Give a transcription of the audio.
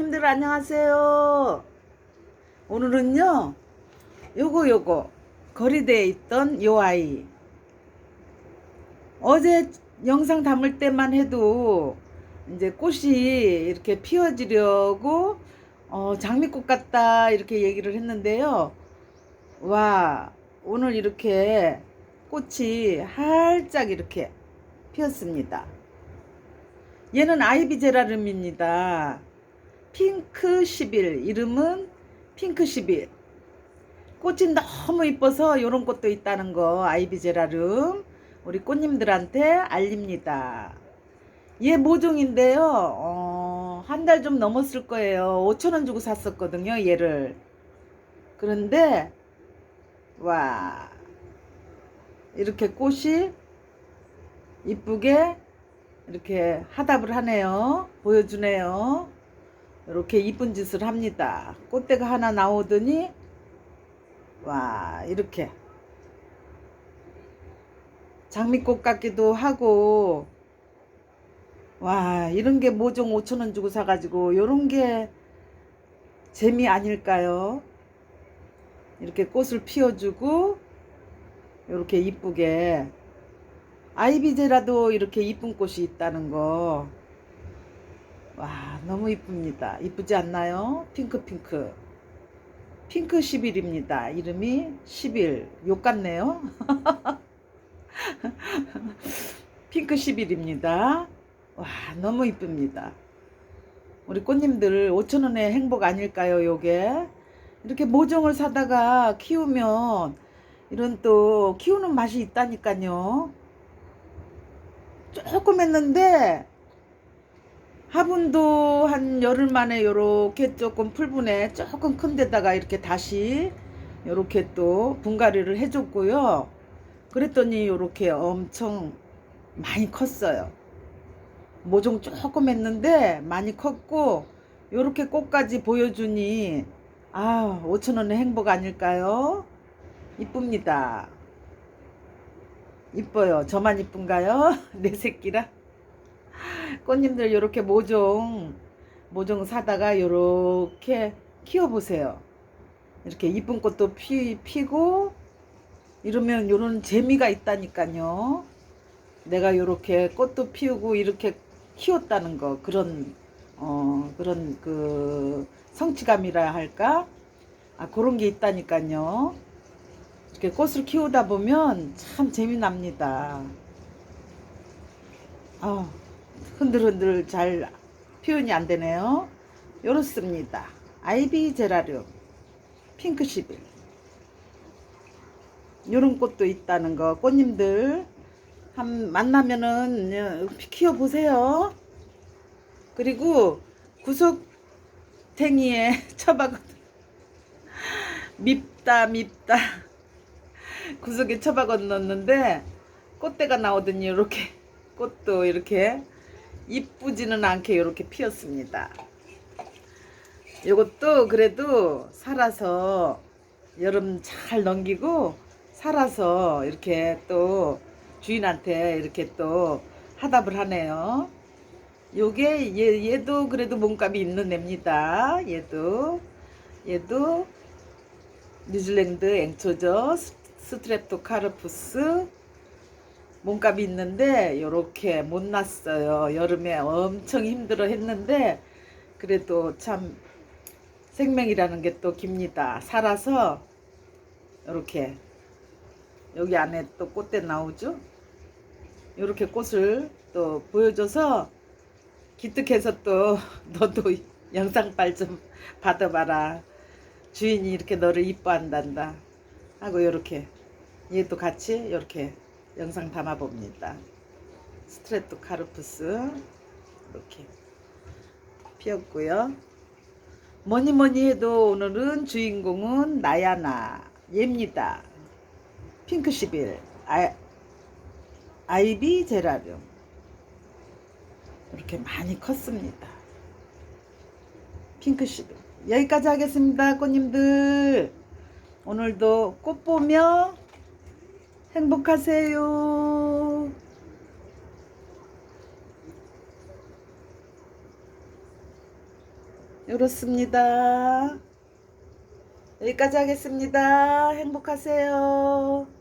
꽃님들 안녕하세요. 오늘은요, 요거 요거 거리대에 있던 요 아이. 어제 영상 담을 때만 해도 이제 꽃이 이렇게 피어지려고 어, 장미꽃 같다 이렇게 얘기를 했는데요. 와, 오늘 이렇게 꽃이 활짝 이렇게 피었습니다. 얘는 아이비 제라름입니다. 핑크 11. 이름은 핑크 11. 꽃이 너무 이뻐서 이런 꽃도 있다는 거 아이비 제라름 우리 꽃님들한테 알립니다. 얘 모종인데요. 어, 한 달 좀 넘었을 거예요. 5천원 주고 샀었거든요. 얘를. 그런데 와 이렇게 꽃이 이쁘게 이렇게 하답을 하네요. 보여주네요. 이렇게 이쁜 짓을 합니다. 꽃대가 하나 나오더니 와 이렇게 장미꽃 같기도 하고 와 이런 게 모종 5천원 주고 사가지고 요런 게 재미 아닐까요? 이렇게 꽃을 피워주고 이렇게 이쁘게 아이비제라도 이렇게 이쁜 꽃이 있다는 거. 와, 너무 이쁩니다. 이쁘지 않나요? 핑크 핑크. 핑크 10일입니다. 이름이 10일. 욕 같네요. 핑크 10일입니다. 와, 너무 이쁩니다. 우리 꽃님들 5천원의 행복 아닐까요, 요게? 이렇게 모종을 사다가 키우면 이런 또 키우는 맛이 있다니까요. 조금 했는데 화분도 한 열흘 만에 요렇게 조금 풀분에 조금 큰 데다가 이렇게 다시 요렇게 또 분갈이를 해줬고요. 그랬더니 요렇게 엄청 많이 컸어요. 모종 조금 했는데 많이 컸고 요렇게 꽃까지 보여주니 아 5천원의 행복 아닐까요? 이쁩니다. 이뻐요. 저만 이쁜가요? 내 새끼라. 꽃님들 요렇게 모종 모종 사다가 요렇게 키워보세요. 이렇게 이쁜 꽃도 피, 피고 이러면 요런 재미가 있다니까요. 내가 요렇게 꽃도 피우고 이렇게 키웠다는 거 그런 어 그런 그 성취감이라 할까? 아 그런 게 있다니까요. 이렇게 꽃을 키우다 보면 참 재미납니다. 아, 흔들흔들 잘 표현이 안 되네요. 요렇습니다. 아이비 제라리움 핑크 11 요런 꽃도 있다는 거 꽃님들 한 만나면은 키워 보세요. 그리고 구석탱이에 처박아 밉다 밉다 구석에 처박아 넣었는데 꽃대가 나오더니 이렇게 꽃도 이렇게 이쁘지는 않게 이렇게 피었습니다. 이것도 그래도 살아서 여름 잘 넘기고 살아서 이렇게 또 주인한테 이렇게 또 하답을 하네요. 요게 얘, 얘도 그래도 몸값이 있는 애입니다. 얘도 얘도 뉴질랜드 앵초죠. 스트랩토카르푸스 몸값이 있는데 요렇게 못 났어요. 여름에 엄청 힘들어 했는데 그래도 참 생명이라는 게 또 깁니다. 살아서 요렇게 여기 안에 또 꽃대 나오죠. 요렇게 꽃을 또 보여줘서 기특해서 또 너도 영상빨 좀 받아봐라. 주인이 이렇게 너를 이뻐한단다. 하고 요렇게 얘도 같이 이렇게 영상 담아 봅니다. 스트레토 카르푸스 이렇게 피었고요. 뭐니 뭐니 해도 오늘은 주인공은 나야나 얘입니다. 핑크 11 아, 아이비 제라륨 이렇게 많이 컸습니다. 핑크 11 여기까지 하겠습니다. 꽃님들 오늘도 꽃 보며 행복하세요. 이렇습니다. 여기까지 하겠습니다. 행복하세요.